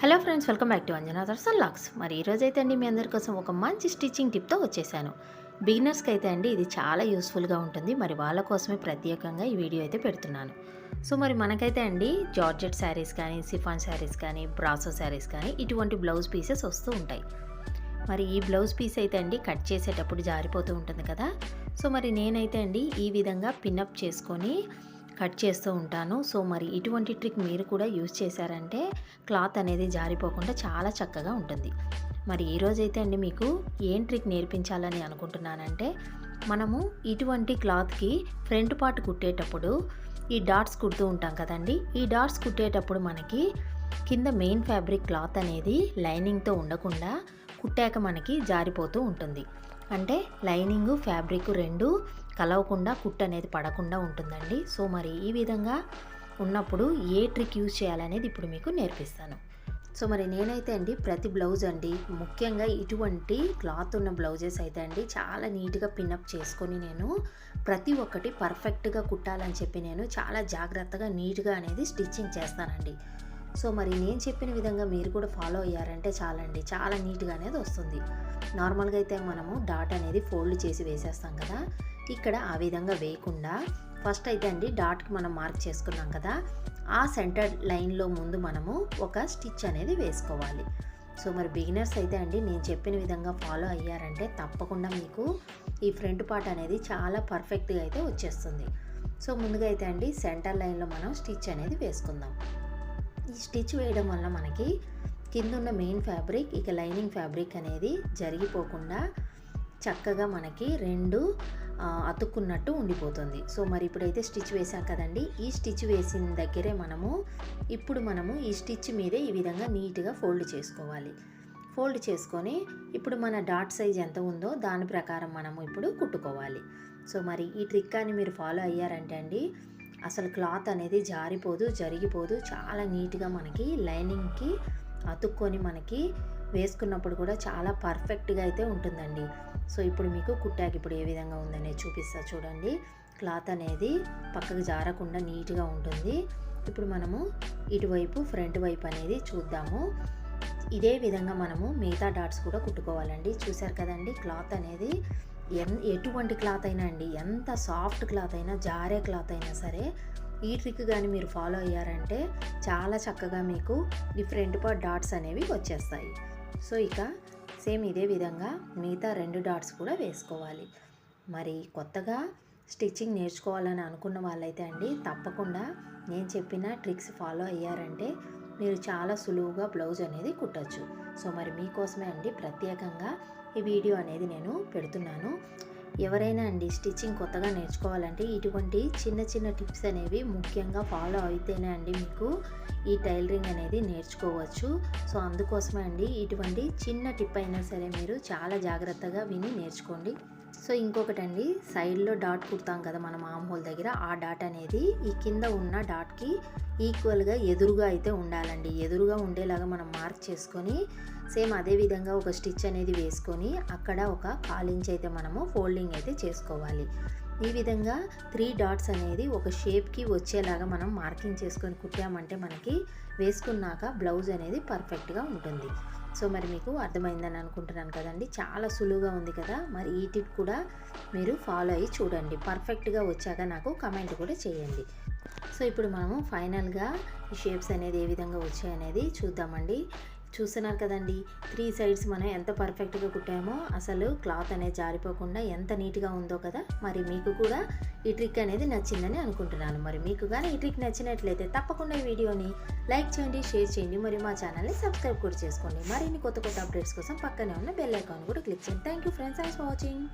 Hello friends welcome back to Anjana lux. మరి ఈరోజైతే అండి మీ అందరి కోసం ఒక మంచి స్టిచ్చింగ్ టిప్తో వచ్చేసాను. బిగినర్స్కి అయితే అండి ఇది చాలా యూస్ఫుల్గా ఉంటుంది. మరి వాళ్ళ కోసమే ప్రత్యేకంగా ఈ వీడియో అయితే పెడుతున్నాను. సో మరి మనకైతే అండి జార్జెట్ శారీస్ కానీ సిఫాన్ శారీస్ కానీ బ్రాసో శారీస్ కానీ ఇటువంటి బ్లౌజ్ పీసెస్ వస్తూ ఉంటాయి. మరి ఈ బ్లౌజ్ పీస్ అయితే అండి కట్ చేసేటప్పుడు జారిపోతూ ఉంటుంది కదా. సో మరి నేనైతే అండి ఈ విధంగా పిన్అప్ చేసుకొని కట్ చేస్తూ ఉంటాను. సో మరి ఇటువంటి ట్రిక్ మీరు కూడా యూజ్ చేశారంటే క్లాత్ అనేది జారిపోకుండా చాలా చక్కగా ఉంటుంది. మరి ఈ రోజైతే అండి మీకు ఏం ట్రిక్ నేర్పించాలని అనుకుంటున్నానంటే మనము ఇటువంటి క్లాత్కి ఫ్రంట్ పార్ట్ కుట్టేటప్పుడు ఈ డాట్స్ కుడుతూ ఉంటాం కదండి. ఈ డాట్స్ కుట్టేటప్పుడు మనకి కింద మెయిన్ ఫ్యాబ్రిక్ క్లాత్ అనేది లైనింగ్తో ఉండకుండా కుట్టాక మనకి జారిపోతూ ఉంటుంది. అంటే లైనింగు ఫ్యాబ్రిక్ రెండు కలవకుండా కుట్ అనేది పడకుండా ఉంటుందండి. సో మరి ఈ విధంగా ఉన్నప్పుడు ఏ ట్రిక్ యూజ్ చేయాలనేది ఇప్పుడు మీకు నేర్పిస్తాను. సో మరి నేనైతే అండి ప్రతి బ్లౌజ్ అండి ముఖ్యంగా ఇటువంటి క్లాత్ ఉన్న బ్లౌజెస్ అయితే అండి చాలా నీట్గా పిన్అప్ చేసుకొని నేను ప్రతి ఒక్కటి పర్ఫెక్ట్గా కుట్టాలని చెప్పి నేను చాలా జాగ్రత్తగా నీట్గా అనేది స్టిచ్చింగ్ చేస్తానండి. సో మరి నేను చెప్పిన విధంగా మీరు కూడా ఫాలో అయ్యారంటే చాలండి చాలా నీట్గా అనేది వస్తుంది. నార్మల్గా అయితే మనము డాట్ అనేది ఫోల్డ్ చేసి వేసేస్తాం కదా ఇక్కడ ఆ విధంగా వేయకుండా ఫస్ట్ అయితే అండి డాట్కి మనం మార్క్ చేసుకున్నాం కదా ఆ సెంటర్ లైన్లో ముందు మనము ఒక స్టిచ్ అనేది వేసుకోవాలి. సో మరి బిగినర్స్ అయితే అండి నేను చెప్పిన విధంగా ఫాలో అయ్యారంటే తప్పకుండా మీకు ఈ ఫ్రంట్ పార్ట్ అనేది చాలా పర్ఫెక్ట్గా అయితే వచ్చేస్తుంది. సో ముందుగా అయితే అండి సెంటర్ లైన్లో మనం స్టిచ్ అనేది వేసుకుందాం. ఈ స్టిచ్ వేయడం వల్ల మనకి కింద ఉన్న మెయిన్ ఫ్యాబ్రిక్ ఇక లైనింగ్ ఫ్యాబ్రిక్ అనేది జరిగిపోకుండా చక్కగా మనకి రెండు అతుక్కున్నట్టు ఉండిపోతుంది. సో మరి ఇప్పుడైతే స్టిచ్ వేసాం కదండి. ఈ స్టిచ్ వేసిన దగ్గరే మనము ఇప్పుడు మనము ఈ స్టిచ్ మీదే ఈ విధంగా నీట్గా ఫోల్డ్ చేసుకోవాలి. ఫోల్డ్ చేసుకొని ఇప్పుడు మన డాట్ సైజ్ ఎంత ఉందో దాని ప్రకారం మనము ఇప్పుడు కుట్టుకోవాలి. సో మరి ఈ ట్రిక్ కానీ మీరు ఫాలో అయ్యారంటే అండి అసలు క్లాత్ అనేది జారిపోదు జరిగిపోదు చాలా నీట్గా మనకి లైనింగ్కి అతుక్కొని మనకి వేసుకున్నప్పుడు కూడా చాలా పర్ఫెక్ట్గా అయితే ఉంటుందండి. సో ఇప్పుడు మీకు కుట్టాకి ఇప్పుడు ఏ విధంగా ఉందనేది చూపిస్తా చూడండి. క్లాత్ అనేది పక్కకు జారకుండా నీట్గా ఉంటుంది. ఇప్పుడు మనము ఇటువైపు ఫ్రంట్ వైపు అనేది చూద్దాము. ఇదే విధంగా మనము మిగతా డాట్స్ కూడా కుట్టుకోవాలండి. చూసారు కదండి క్లాత్ అనేది ఎన్ ఎటువంటి క్లాత్ అయినా అండి ఎంత సాఫ్ట్ క్లాత్ అయినా జారే క్లాత్ అయినా సరే ఈ ట్రిక్ కానీ మీరు ఫాలో అయ్యారంటే చాలా చక్కగా మీకు డిఫరెంట్ పార్ట్ డాట్స్ అనేవి వచ్చేస్తాయి. సో ఇక సేమ్ ఇదే విధంగా మిగతా రెండు డాట్స్ కూడా వేసుకోవాలి. మరి కొత్తగా స్టిచ్చింగ్ నేర్చుకోవాలని అనుకున్న వాళ్ళైతే అండి తప్పకుండా నేను చెప్పిన ట్రిక్స్ ఫాలో అయ్యారంటే మీరు చాలా సులువుగా బ్లౌజ్ అనేది కుట్టచ్చు. సో మరి మీకోసమే అండి ప్రత్యేకంగా ఈ వీడియో అనేది నేను పెడుతున్నాను. ఎవరైనా అండి స్టిచ్చింగ్ కొత్తగా నేర్చుకోవాలంటే ఇటువంటి చిన్న చిన్న టిప్స్ అనేవి ముఖ్యంగా ఫాలో అయితేనే అండి మీకు ఈ టైలరింగ్ అనేది నేర్చుకోవచ్చు. సో అందుకోసమే అండి ఇటువంటి చిన్న టిప్ అయినా సరే మీరు చాలా జాగ్రత్తగా విని నేర్చుకోండి. సో ఇంకొకటి అండి సైడ్లో డాట్ కుడతాం కదా మనం ఆమ్ హోల్ దగ్గర ఆ డాట్ అనేది ఈ కింద ఉన్న డాట్కి ఈక్వల్గా ఎదురుగా అయితే ఉండాలండి. ఎదురుగా ఉండేలాగా మనం మార్క్ చేసుకొని సేమ్ అదే విధంగా ఒక స్టిచ్ అనేది వేసుకొని అక్కడ ఒక కాల్ ఇంచ్ అయితే మనము ఫోల్డింగ్ అయితే చేసుకోవాలి. ఈ విధంగా త్రీ డాట్స్ అనేది ఒక షేప్కి వచ్చేలాగా మనం మార్కింగ్ చేసుకొని కుట్టామంటే మనకి వేసుకున్నాక బ్లౌజ్ అనేది పర్ఫెక్ట్గా ఉంటుంది. సో మరి మీకు అర్థమైందని అనుకుంటున్నాను కదండి. చాలా సులువుగా ఉంది కదా. మరి ఈ టిప్ కూడా మీరు ఫాలో అయ్యి చూడండి. పర్ఫెక్ట్గా వచ్చాక నాకు కమెంట్ కూడా చేయండి. సో ఇప్పుడు మనము ఫైనల్గా ఈ షేప్స్ అనేది ఏ విధంగా వచ్చాయనేది చూద్దామండి. చూస్తున్నారు కదండి. త్రీ సైడ్స్ మనం ఎంత పర్ఫెక్ట్గా కుట్టామో అసలు క్లాత్ అనేది జారిపోకుండా ఎంత నీట్గా ఉందో కదా మరి మీకు కూడా ఈ ట్రిక్ అనేది నచ్చిందని అనుకుంటున్నాను. మరి మీకు కానీ ఈ ట్రిక్ నచ్చినట్లయితే తప్పకుండా ఈ వీడియోని లైక్ చేయండి షేర్ చేయండి మరియు మా ఛానల్ని సబ్స్క్రైబ్ కూడా చేసుకోండి. మరిన్ని కొత్త కొత్త అప్డేట్స్ కోసం పక్కనే ఉన్న బెల్ ఐకాన్ కూడా క్లిక్ చేయండి. Thank you friends thanks for watching.